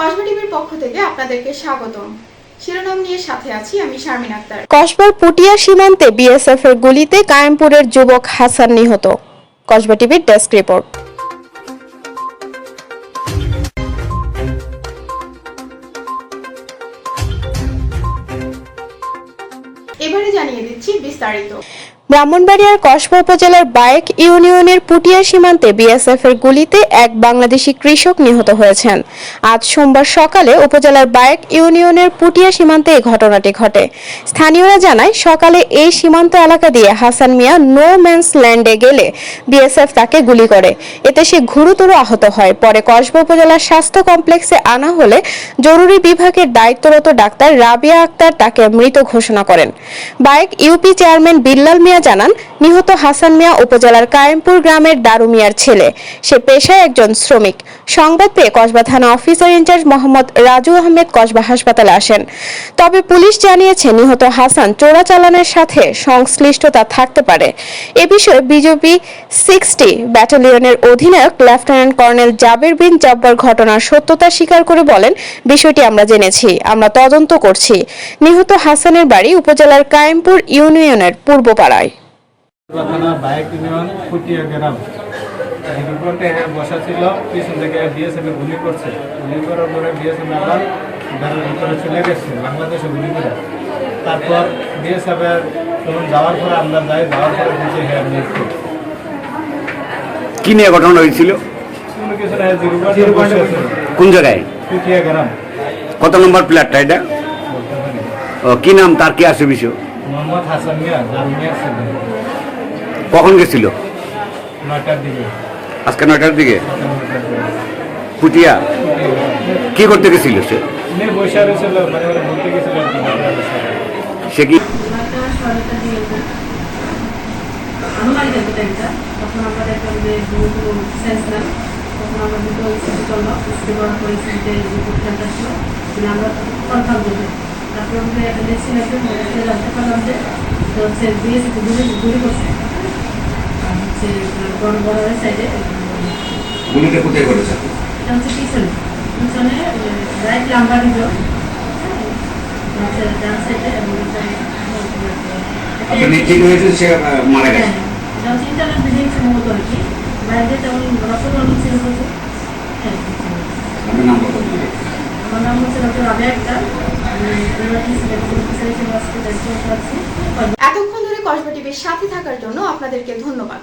কসবা টিভির পক্ষ থেকে আপনাদেরকে স্বাগতম। শিরোনাম নিয়ে সাথে আছি আমি শারমিন আক্তার। কসবার পুটিয়া সীমান্তে বিএসএফ এর গুলিতে কায়েমপুরের যুবক হাসান নিহত। কসবা টিভির ডেস্ক রিপোর্ট। এবারে জানিয়ে দিচ্ছি বিস্তারিত। ব্রাহ্মণবাড়িয়ার কসবা উপজেলার বায়েক ইউনিয়নের পুটিয়া সীমান্তে বিএসএফ এর গুলিতে এক বাংলাদেশি কৃষক নিহত হয়েছেন। আজ সোমবার সকালে উপজেলার বায়েক ইউনিয়নের পুটিয়া সীমান্তে এই ঘটনাটি ঘটে। স্থানীয়রা জানায়, সকালে এই সীমান্ত এলাকা দিয়ে হাসান মিয়া নো ম্যানস ল্যান্ডে গেলে বিএসএফ তাকে গুলি করে। এতে সে গুরুতর আহত হয়। পরে কসবা উপজেলার স্বাস্থ্য কমপ্লেক্সে আনা হলে জরুরি বিভাগের দায়িত্বরত ডাক্তার রাবিয়া আক্তার তাকে মৃত ঘোষণা করেন। বাইক ইউপি চেয়ারম্যান বিল্লাল মিয়া জানান, নিহত হাসান মিয়া উপজেলার কায়েমপুর গ্রামের দারু মিয়ার ছেলে। সে পেশায় একজন শ্রমিক। সংবাদ পেয়ে কসবা থানা officer in charge Mohammad Raju Ahmed Kasba হাসপাতালে আসেন। তবে পুলিশ জানিয়েছে, নিহত হাসান চোরাচালানের সাথে সংশ্লিষ্টতা থাকতে পারে। এ বিষয়ে বিজেপি সিক্সটি ব্যাটালিয়নের অধিনায়ক লেফটেন্যান্ট কর্নেল জাবির বিন জব্বার ঘটনার সত্যতা স্বীকার করে বলেন, বিষয়টি আমরা জেনেছি, আমরা তদন্ত করছি। নিহত হাসানের বাড়ি উপজেলার কায়েমপুর ইউনিয়নের পূর্বপাড়ায়। থানা বাইক ইউনিয়ন ফুটিয়া গ্রাম। রিপোর্টে বসা ছিল পিছন থেকে বিএসএফ গুলি করছে। গুলি করার পরে বিএসএফ আবার ঘরের ভিতরে চলে গেছে বাংলাদেশে গুলি করে। তারপর বিএসএফ এর তখন যাওয়ার পরে আমরা যাই যাওয়ার পরে বুঝে হ্যাঁ মৃত্যু কি নিয়ে ঘটনা হয়েছিল? কোনো জায়গায়? ফুটিয়া গ্রাম। কত নম্বর প্লেয়ারটা এটা? ও, কি নাম তার কি আছে বিষয়? মোহাম্মদ হাসান মিয়া ছিলেন। কখন গেছিল? দিকে। আজকে নয়টার দিকে? পুটিয়া কি করতে গেছিল সে? মানে। সে কি? আনুমানিক একটা তখন আমরা দেখলাম যে গুরুগুলো সেন্স নেন তখন আমরা দুটো করার পরে খেলতে আসলো মানে আমরা কনফার্ম করতে তারপরে আমাদের একটা দেখছি মধ্যে জানতে পারলাম যে হচ্ছে বিএসসি গুলি করছে হচ্ছে বড় বড়ের সাইডে গুলিটা কোথায় করেছে এটা হচ্ছে পিছনে। পিছনে রাইট লাম্বার দিল ডান সাইডে এবং আপনি নিশ্চিত হয়েছে সে মারা গেছে? এটা হচ্ছে ইন্টারনেট বিডিং সম্ভবত আর কি। বাইরে তেমন হচ্ছে হ্যাঁ নাম কত? আমার নাম হচ্ছে ডক্টর রাবিয়া আক্তার। এতক্ষণ ধরে কসবা টিভির সাথে থাকার জন্য আপনাদেরকে ধন্যবাদ।